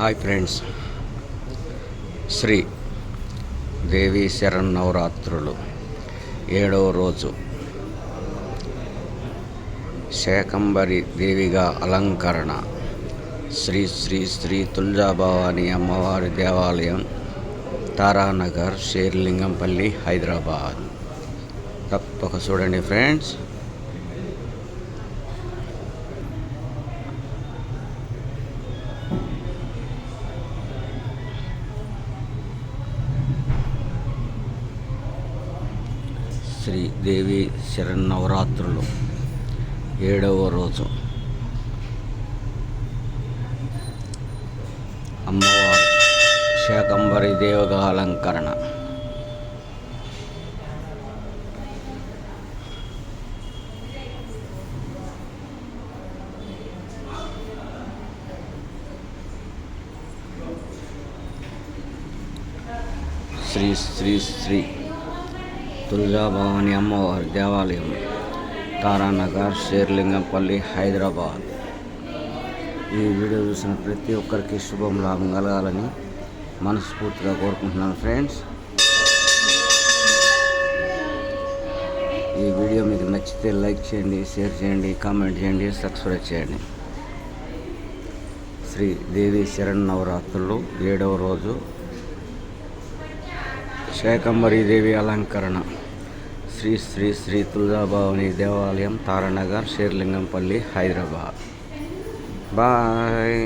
Hi friends. Shri Devi శరణ్ నవరాత్రులు ఏడవ రోజు. శాకంబరి దేవిగా అలంకరణ. శ్రీ శ్రీ శ్రీ తుల్జాభవాని అమ్మవారి దేవాలయం తారానగర్ షేర్లింగంపల్లి హైదరాబాద్. తప్పక చూడండి ఫ్రెండ్స్. శ్రీదేవి శరన్నవరాత్రులు ఏడవ రోజు. అమ్మవారు శాకంబరి దేవగా అలంకరణ శ్రీ శ్రీ శ్రీ తులజాభవాని అమ్మవారి దేవాలయం తారానగర్ షేర్లింగంపల్లి హైదరాబాద్. ఈ వీడియో చూసిన ప్రతి ఒక్కరికి శుభం లాభం కలగాలని మనస్ఫూర్తిగా కోరుకుంటున్నాను ఫ్రెండ్స్. ఈ వీడియో మీకు నచ్చితే లైక్ చేయండి షేర్ చేయండి కామెంట్ చేయండి సబ్స్క్రైబ్ చేయండి. శ్రీ దేవి శరణ్ నవరాత్రులు ఏడవ రోజు. శాకంబరీదేవి అలంకరణ. శ్రీ శ్రీ శ్రీ తులజాభవాని దేవాలయం తారానగర్ షేర్లింగంపల్లి హైదరాబాద్. బాయ్.